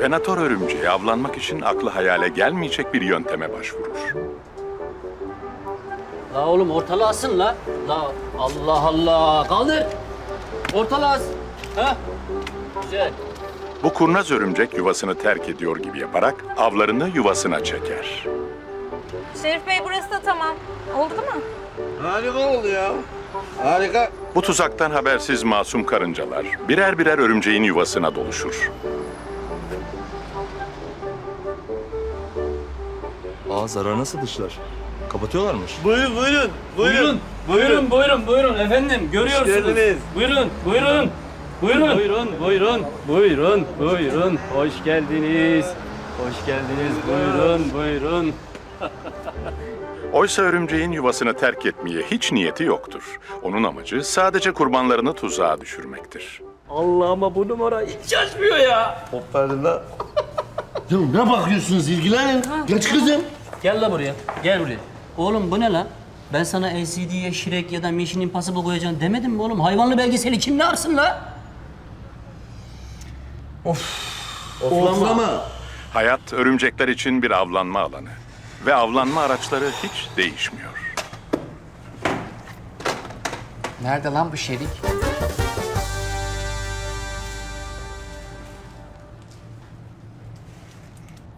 Venator örümceği avlanmak için aklı hayale gelmeyecek bir yönteme başvurur. La oğlum ortalığı asın la. La Allah Allah. Kaldır. Ortalığı as. Ha? Güzel. Bu kurnaz örümcek yuvasını terk ediyor gibi yaparak avlarını yuvasına çeker. Şerif Bey burası da tamam. Oldu mi? Harika oldu ya. Harika. Bu tuzaktan habersiz masum karıncalar birer birer örümceğin yuvasına doluşur. Aa zararı nasıl dışlar? Kapatıyorlarmış. Buyurun buyurun. Buyurun, buyurun, buyurun, buyurun efendim. Görüyorsunuz. geldiniz. Buyurun, buyurun. Buyurun. Buyurun, buyurun, buyurun, buyurun. Hoş geldiniz. Hoş geldiniz. Buyurun, buyurun. Oysa örümceğin yuvasını terk etmeye hiç niyeti yoktur. Onun amacı sadece kurbanlarını tuzağa düşürmektir. Allah'ıma bu numara hiç şaşmıyor ya. Hoparlın lan. Ya ne bakıyorsunuz ilgilenin. Geç kızım. Gel la buraya. Gel buraya. Oğlum bu ne lan? Ben sana LCD'ye Shrek ya da Mission Impossible koyacaksın demedim mi oğlum? Hayvanlı belgeseli kim ne arsın la? Oflama. Hayat örümcekler için bir avlanma alanı ve avlanma araçları hiç değişmiyor. Nerede lan bu şerik?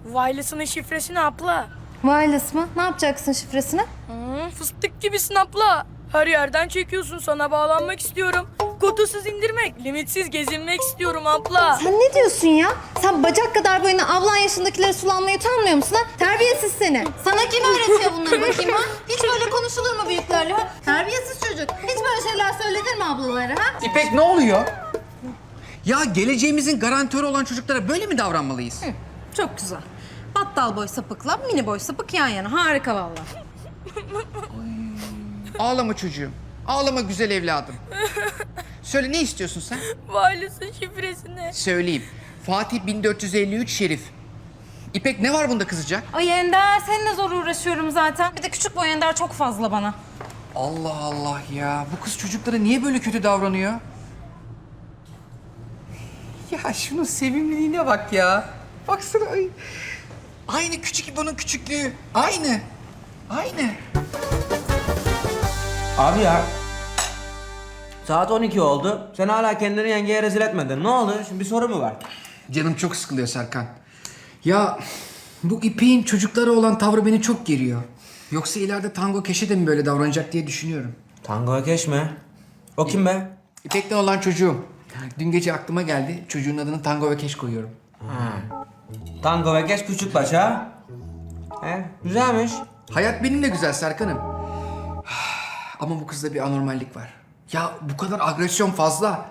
Wireless'ın şifresi ne abla? Wireless mı? Ne yapacaksın şifresini? Hı, fıstık gibisin abla. Her yerden çekiyorsun sana bağlanmak istiyorum. Kodusuz indirmek, limitsiz gezinmek istiyorum abla. Sen ne diyorsun ya? Sen bacak kadar boyuna ablan yaşındakileri sulanmaya utanmıyor musun ha? Terbiyesiz seni. Sana kim öğretiyor bunları bakayım ha? Hiç böyle konuşulur mu büyüklerle ha? Terbiyesiz çocuk. Hiç böyle şeyler söylenir mi ablalara ha? İpek ne oluyor? Ya geleceğimizin garantörü olan çocuklara böyle mi davranmalıyız? Çok güzel. Battal boy sapıkla mini boy sapık yan yana. Harika vallahi. Ağlama çocuğum. Ağlama güzel evladım. Söyle ne istiyorsun sen? Wireless'ın şifresi ne? Söyleyeyim. Fatih 1453 Şerif. İpek ne var bunda kızacak? Ay Ender seninle zor uğraşıyorum zaten. Bir de küçük boy Ender çok fazla bana. Allah Allah ya. Bu kız çocuklara niye böyle kötü davranıyor? Ya şunun sevimliliğine bak ya. Baksana ay. Aynı küçük İbo'nun küçüklüğü. Aynı. Aynı. Abi ya. Saat 12 oldu. Sen hala kendini yengeye rezil etmedin. Ne oldu? Şimdi bir soru mu var? Canım çok sıkılıyor Serkan. Ya bu İpek'in çocuklara olan tavrı beni çok geriyor. Yoksa ileride Tango Keşe de mi böyle davranacak diye düşünüyorum. Tango Ökeş mi? O kim be? İpek'ten olan çocuğum. Dün gece aklıma geldi. Çocuğun adını Tango ve Keş koyuyorum. Tango Ökeş küçük başa. He, güzelmiş. Hayat benimle güzel Serkan'ım. Ama bu kızda bir anormallik var. Ya bu kadar agresyon fazla.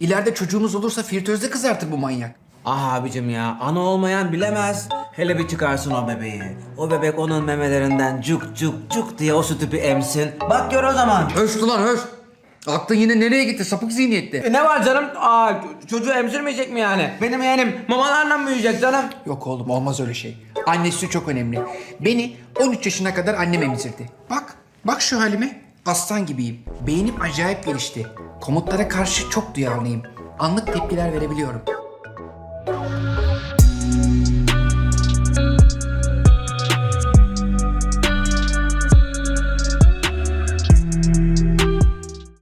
İleride çocuğumuz olursa flörtözde kızartır bu manyak. Ah abicim ya, ana olmayan bilemez. Hele bir çıkarsın o bebeği. O bebek onun memelerinden cuk cuk cuk diye o sütü bir emsin. Bak gör o zaman. Höş ulan höş. Aklın yine nereye gitti sapık zihniyette. E, Ne var canım? Aa, çocuğu emzirmeyecek mi yani? Benim yeğenim mamalarla mı büyüyecek canım? Yok oğlum olmaz öyle şey. Annesi çok önemli. Beni 13 yaşına kadar annem emzirdi. Bak, bak şu halime. Aslan gibiyim. Beynim acayip gelişti. Komutlara karşı çok duyarlıyım. Anlık tepkiler verebiliyorum.